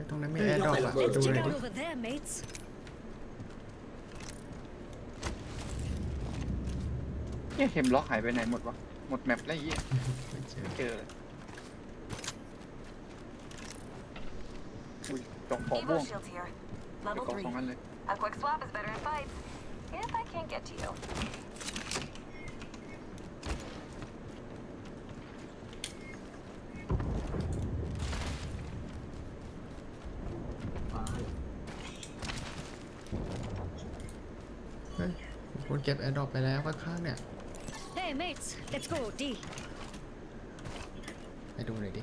ฮ้ยตรงนั้นมีแอร์ดรอปอะไป Let's ดูห check น่อย out ดิ over there, mates. เหี้ยเข็มล็อกหายไปไหนหมดวะ หมดแมปแล้วไอ้เหี้ยไม่เจอไม่เจอเลยอุ้ยจอกขอม่ว Evo ง shields here. ไป Level กอง three. ของนั้นเลย A quick swap is better in fights. If I can't get to you. เฮ้ยมีคน เก็บแอร์ดรอปไปแล้วข้างๆเนี่ย Hey, mates, let's go, D. ไปดูหน่อยดิ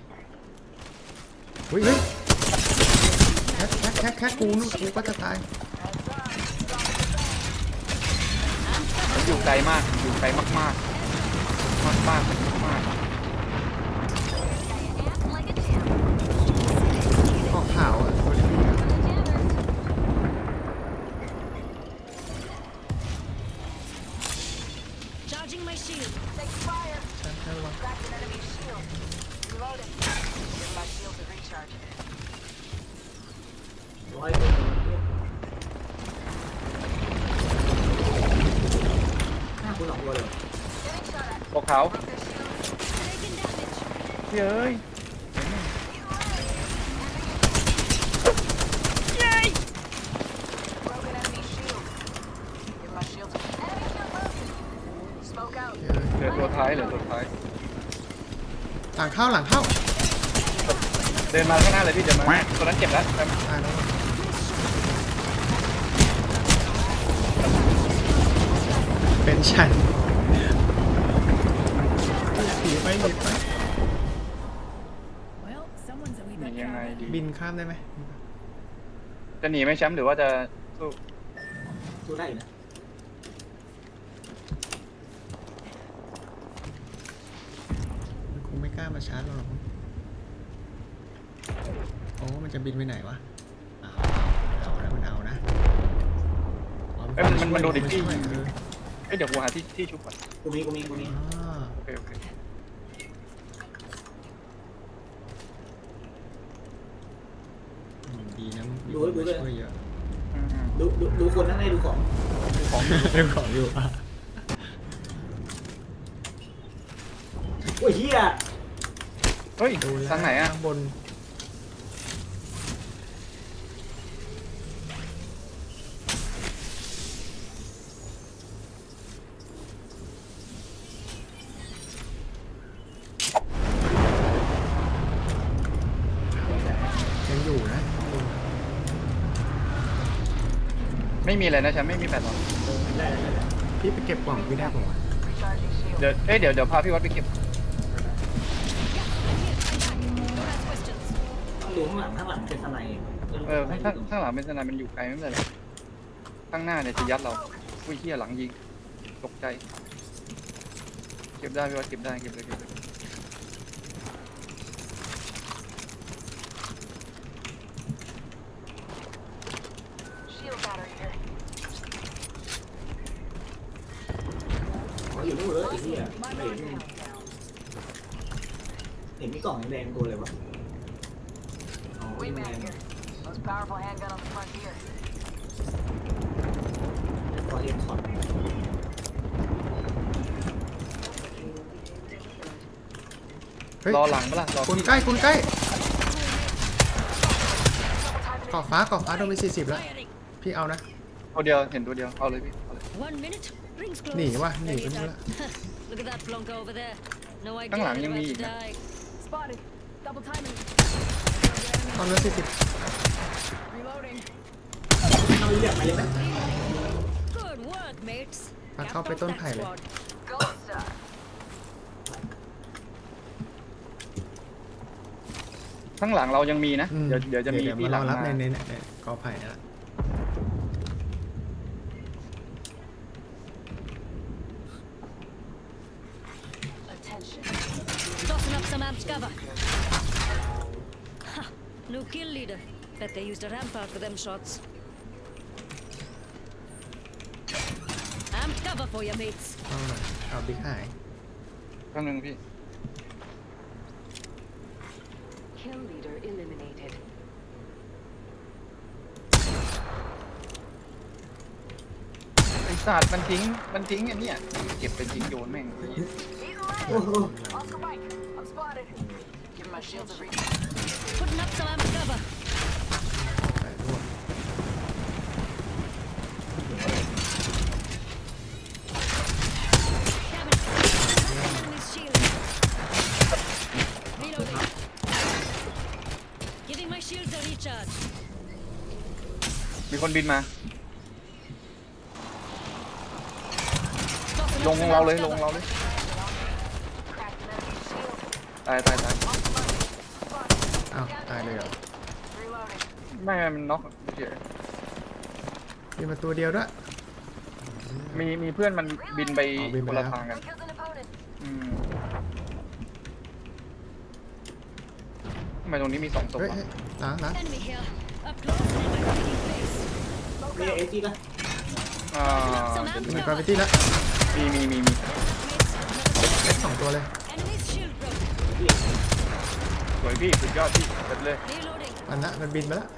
เฮ้ยเฮ้ยแคทแคทแคทแคทกูนู่นกูก็จะตายมันอยู่ไกลมากอยู่ไกลมากมากมากมากมาก broken. Smoke out. เฮ้ยเหลือตัวท้ายเหลือตัวท้าย หลังเข้าหลังเข้าเดินมาข้างหน้าเลยพี่เดินมาตัวนั้นเจ็บแล้วแป๊บตายแล้ววะเป็นฉันหนีไปหนีไป ดีบินข้ามได้ไหมจะหนีไหมแชมป์หรือว่าจะสู้สู้ได้อยู่นะมันคงไม่กล้ามาชาร์จเราหรอกมั้งโอ้มันจะบินไปไหนวะอ้าวเอาแล้วมันเอานะอ๋อเอ้ยมันมันมันโดนดิช่พี่วยเออเอ้ยเดี๋ยวกูหาที่ที่ชุบก่อนกูมีกูมีกูมีอ่าโอเคโอเค อืม ดีนะมีคนมาช่วยเยอะอืมอืมดูดูดูคนข้างในดูของของเรื่องของอยู่อะโอ้ยเฮียเฮ้ยดูแล้วทางไหนอะ ข้างบน ไม่มีอะไรนะแชมป์ไม่มีแปดหรอกได้ได้ได้พี่ไปเก็บกล่องพี่ได้ป่าวะ Recharging shield. เดี๋ยวเอ้ยเดี๋ยวเดี๋ยวพาพี่วัดไปเก็บ No last questions. ต้องดูข้างหลังข้างหลังเป็นสไนด์เออข้างข้างหลังเป็นสนามมันอยู่ไกลไม่เป็นไรข้างหน้าเนี่ยจะยัดเราอุ้ยเฮียหลังยิงตกใจ เก็บได้พี่วัดเก็บได้เก็บเลยเก็บเลย Shield battery here. อ๋ออยู่นู่นเลยไอ้เฮียไม่เห็นเห็นมีกล่องแดงๆตัวเลยวะอ๋อไม่แด Wingman ง here. Most powerful handgun on the frontier. พอเอ็มช็อตเฮ้ยรอหลังปะล่ะรอคุณใกล้คุณใกล้กรอบฟ้ากรอบฟ้าโดนไปสี่สิบแล้ว Firing. พี่เอานะ ตัวเดียวเห็นตัวเดียวเอาเลยพี่เอาเลย One minute. Rings close. หนีวะหนี Ready ไปนู่น to- ละ Look at that flunker over there. No idea ข้างหลัง they're ยังมี about อี to กนะ die. Spotted. Double timing. ตอนนั้นสี่สิบ Reloading. เอาเรียกไปเลยไหม Good work, mates. มา Capped เข้าไป off ต้น that ไผ่เลย squad. Gold star. ข้างหลังเรายังมีนะ อืมเดี๋ยวเดี๋ยวจะมีเดี๋ยวพี่มาหรลัองรับมาในในในในกอไผ่นี่แหละ Cover. Ha, new kill leader. Bet they used a rampart for them shots. I'm cover for your mates. เอาหน่อยเอาบิ๊กหายแป๊บนึงพี่ Kill leader eliminated. ไอศาสตร์มันทิ้ง มันทิ้งอันเนี้ยเก็บเป็นทิ้งโยนแม่งโอ้โห Oscar Mike, I'm spotted. Give my shields a reach. Putting up some amp cover. ใส่ร่วง Enemy's shield. Reloading. Giving my shields a recharge. มีคนบินมา Tossing ล up ง some เรา amp เลยลง cover. เราเลย Cracked an enemy shield. ตายตายตายอ้าวตายเลยเหรอ Reloading. ไม่ไม่มันน็อกเฉยมีมาตัวเดียวด้วย มีมีเพื่อนมันบินไปอ๋อบินคไปนแล้ละวทางกัน Kills an opponent. อืมทำไมตรงนี้มีสองศพเฮ้ยอะเฮ้ยหลังหลัง Enemy here. Up close and in my hiding place. นี่ไอ้ที่ละอ่ามีกราฟิตี้แล้วมีมีมีมีเล็กสองตัวเลย Enemy's shield broken. ส วยพี่สุดยอดพี่เสร็จเลย Reloading. มันนะมันบินไปแล้ว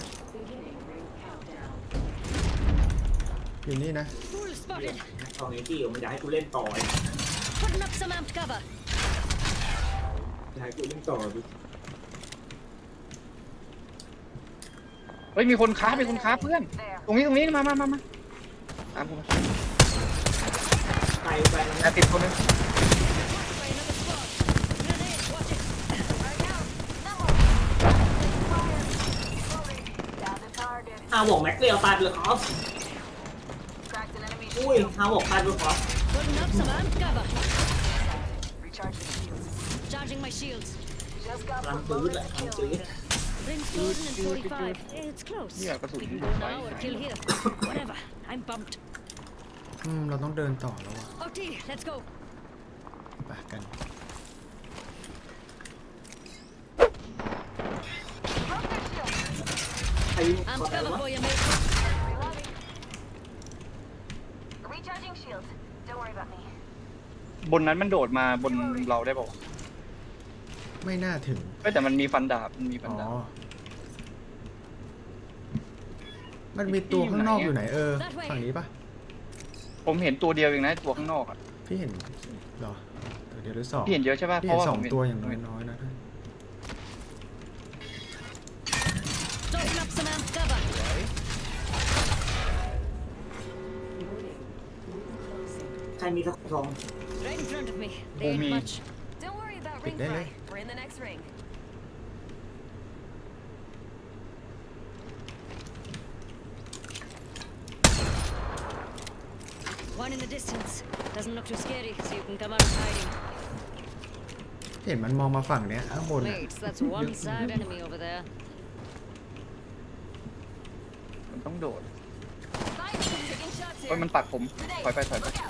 อยู่นี่นะ Fool spotted. ตอนนี้ที่มันอยากให้กูเล่นต่อไอ้ Putting up some amp cover. อยากให้กูเล่นต่อดิเฮ้ยมีคนค้ามีคนค้าเพื่อน There. ตรงนี้ตรงนี้มามามามาตามกูมาไปไปแอบติดคนหนึง ฮาวบอกแม็กเรียวตายไปเลยครับ Cracked an enemy อุ้ย shield. ฮาวบอกตายไปเลยครับ Putting up some amp cover. Recharging shields. Charging my shields. Just got กำลัง one ปื้ด bonus แหละกำลัง kill ปื้ด leader. Rings frozen in 45. It's close. Yeah, but We so- can go now or kill here. Whatever. I'm pumped. อืมเราต้องเดินต่อแล้วว่ะ OT, let's go. ไปกัน ใครวิ่ง Amp ก่อนไหน cover วะ for you, mate. Reloading. Recharging shields. Don't worry about me. บนนั้นมันโดดมาบนเราได้ป่าวะไม่น่าถึง เอ้ยแต่มันมีฟันดาบมันมีฟันอ๋อ ดาบ มันมีตัวข้างนอกอยู่ไหนเออ That way ฝั่งนี้ปะผมเห็นตัวเดียวเองนะตัวข้างนอกอะพี่เห็นเหรอตัวเดียวหรือสองพี่เห็นเยอะใช่ป่ะพี่เพเห็ราะนว่าสอผงมเห็นตัวอย่างน้อยๆนะ มีทักทอง Right in front of me. Oh, They ain't me. much. Don't worry about ring Big fry. We're in the next ring. One in the distance. Doesn't look too scary, so you can come out of hiding. เห็นมันมองมาฝั่งเนี้ยข้างบนอะ Mates, that's one sad enemy over there. มันต้องโดด Fine, taking shots เฮ้ย here. มันปักผมถอยไปถอยไป Look out.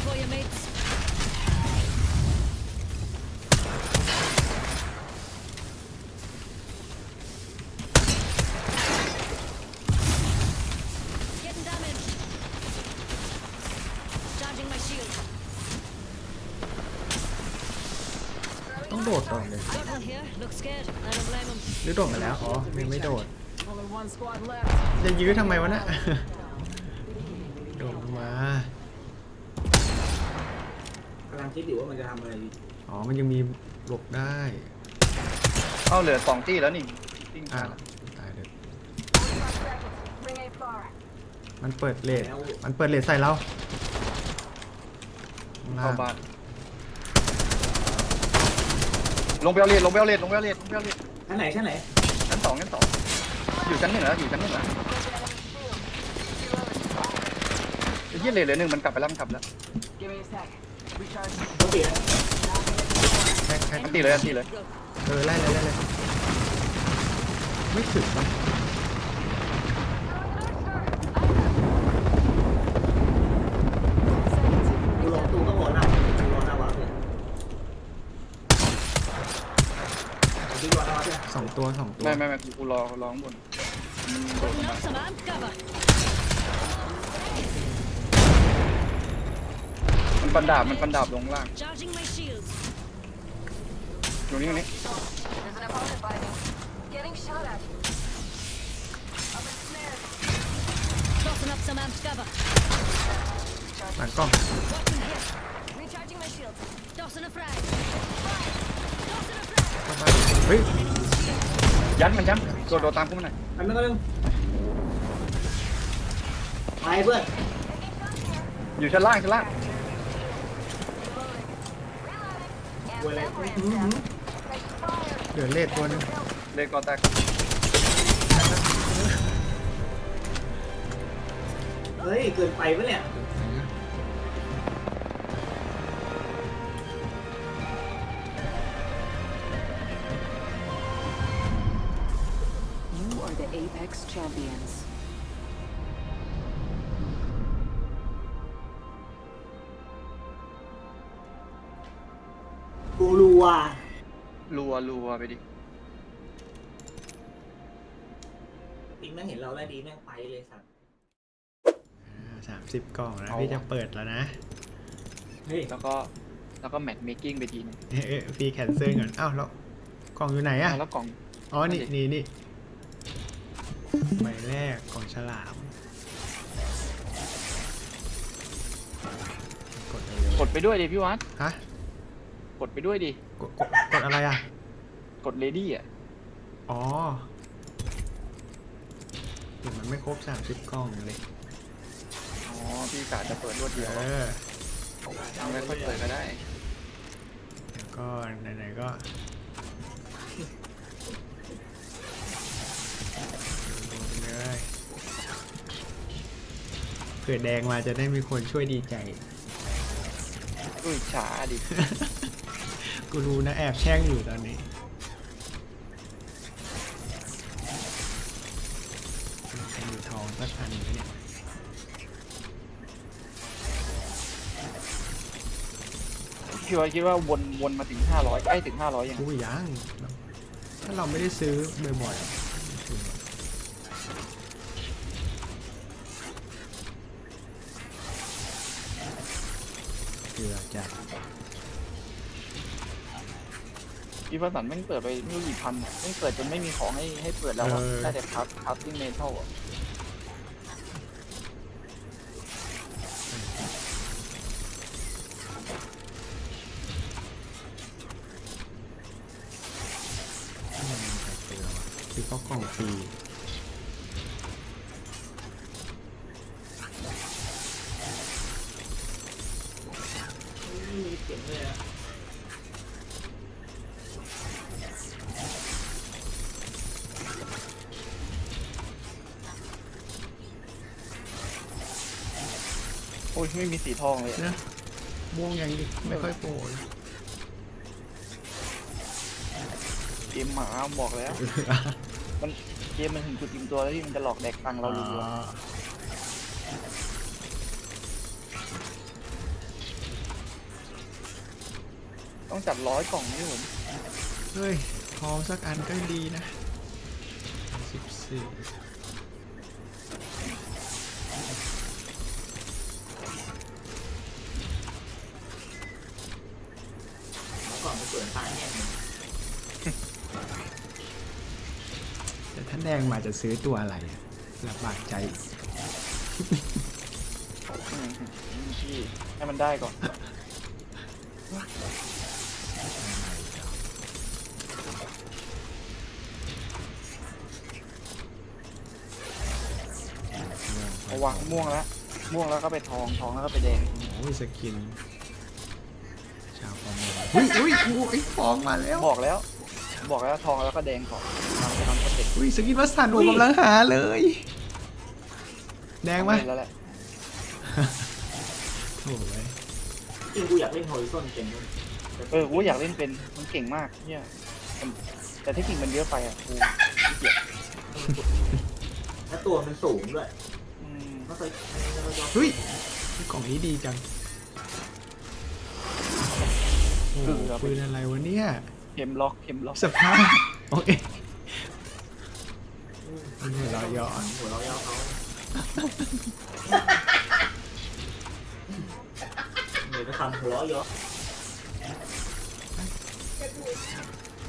Amp cover for you, mates. Getting damaged. Charging my shield. ต้องโดดก่อนเลย Got one here. Looks scared. I don't blame him. หรือโดดมาแล้ว อ๋อ ยังไม่โดด Only one squad left. จะยื้อทำไมวะน่ะ โดดมากำลังคิดอยู่ว่ามันจะทำอะไรดีอ๋อ มันยังมีหลบได้เอาเหลือสองที่แล้วนี่ติ้งอ้าตาวตายเลย45 seconds. Ring ain't far. มันเปิดเลทมันเปิดเลทใส่เราข้างล่าเข้างบ้านลงไปเอาเลดลงไปเอาเลดลงไปเอาเลดลงไปเอาเลดชั้นไหนชั้นไหนชั้นสองชั้นสองอยู่ชั้นหนึ่งแล้วอยู่ชั้นหนึ่งแล้ว Broke the enemy shield. Reloading. ไอ้เหี้ยเลดเหลือหนึ่งมันกลับไปแล้วมันกลับแล้ว Give me a sec. Recharge. เขาเปลี่ยนแท็กแท็กอันตีเลยอันตีเลยเออไล่เลยไล่เลยไม่ถึงปะกูลองตู้ก็รอหน้ากูรอหน้าวาร์ปเลยกูรอหน้าวาร์ปเลยสองตัวสองตัวไม่ไม่ไม่กูรอรอข้างบนมันโดด Putting มา up some amp cover. มันฟันดาบมันฟันดาบลงล่าง Charging my shields. อยู่นี่อยู่นี่ There's an opponent by me. Getting shot at. I'm ensnared. Tossing up some amp Ramp's cover. หลังกล้อง Watching here. Recharging my shield. Tossing a frag. Tossing a frag. เข้าบ้านเฮ้ยยัดมันยัดโดดโดดตามกูมาหน่อยอันนึงอันนึงไปเพื่อนอยู่ชั้นล่างชั้นล่าง เวลาอื้อหือเหลือเลดตัวหนึงเลยก่อนแตกเฮ้ย เกินไปปะเนี่ย You are the Apex Champions. รัวรัวไปดิอีกแม่งเห็นเราแล้วดีแม่งไปเลยสัตว์สามสิบกล่องนะเอาพี่อะจะเปิดแล้วนะเฮ้ยแล้วก็ แล้วก็แมทเมคกิ้งไปทีนึงเอ๊ะพี่แคนเซิลก่อนอ้าวแล้วกล่องอยู่ไหนอะแล้วกล่อง อ๋อ นี่นั่นดินี่นี่ใบแรกกล่องฉลาม กดเลยกดไปด้วยดิพี่วัด ฮะ กดไปด้วยดิ กดกดกดอะไรอะ กดเลดี้อะ อ๋อเดี๋ยวมันไม่ครบสามสิบกล่องเลย อ๋อ พี่กาจะเปิดรวดเดียวเออไม่ค่อยเปิดก็ได้ แล้วก็ไหนๆก็ดูเลยเผื่อแดงมาจะได้มีคนช่วยดีใจ อุ้ยช้าดิ กูรู้นะแอบแช่งอยู่ตอนนี้ใครอยู่ทองสักอันไหมเนี่ยพี่วัดคิดว่าวนวนมาถึงห้าร้อยใกล้ถึงห้าร้อยยัง กูยังถ้าเราไม่ได้ซื้อบ่อยๆ พี่วัดสันแม่งเปิดไปไม่รู้กี่พันอะแม่งเปิดจนไม่มีของให้ให้เปิดแล้วอะได้แต่พับพับที่เมทัลอะไม่มีใครซื้อหรอกคือเขากล่องฟรี อ้ยไม่มีสีทองเลยอะนะม่วงยังไม่ค่อยโปรยเกมหมาบอกแล้ว มันเกมมันถึงจุดอิ่มตัวแล้วที่มันจะหลอกแดกตังค์เรารัวๆต้องจัดร้อยกล่องนี่ผมเฮ้ยทองสักอันก็ดีนะสิบสี่ แต่ถ้าแดงมาจะซื้อตัวอะไรอะลำบากใจอืมพี่ให้มันได้ก่อน เอาวางม่วงแล้ว ม่วงแล้วก็ไปทอง ทองแล้วก็ไปแดง โอ้ยสกิน ชาวประมงอุ้ยอุ้ยอุ้ยฟองมาแล้ว บอกแล้ว บอกแล้วทองแล้วก็แดงก่อนทำทำสเต็ป อุ้ยสกินวัสสันผมกำลังหาเลย แดงไหมเล่นแล้วแหละโถ่เว้ยจริงกูอยากเล่นฮอริซอนเก่งด้วยเออกูอยากเล่นเป็นมันเก่งมากเนี่ยมันแต่เทคนิคมันเยอะไปอะกูขี้เกียจแล้วตัวมันสูงด้วยอืมไม่เคยไม่เคยยอมเฮ้ยกล่องนี้ดีจังโอ้โหปืนอะไรวะเนี่ย เข็มล็อกเข็มล็อกสภาพโอเคมัน หัวเราะย้อนหัวเราะย้อนเขาเหนื่อยทำหัวเราะยอน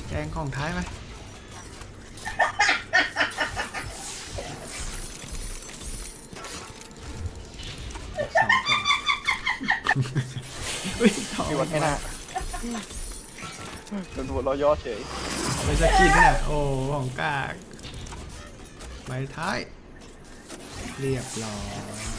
แกงของท้ายไหมสอุ้ยถองพี่ดไม่น่าจนหัวเราย่อเฉย ไปะกินนี่ะโอ้ของกาก ไปท้าย เรียบร้อย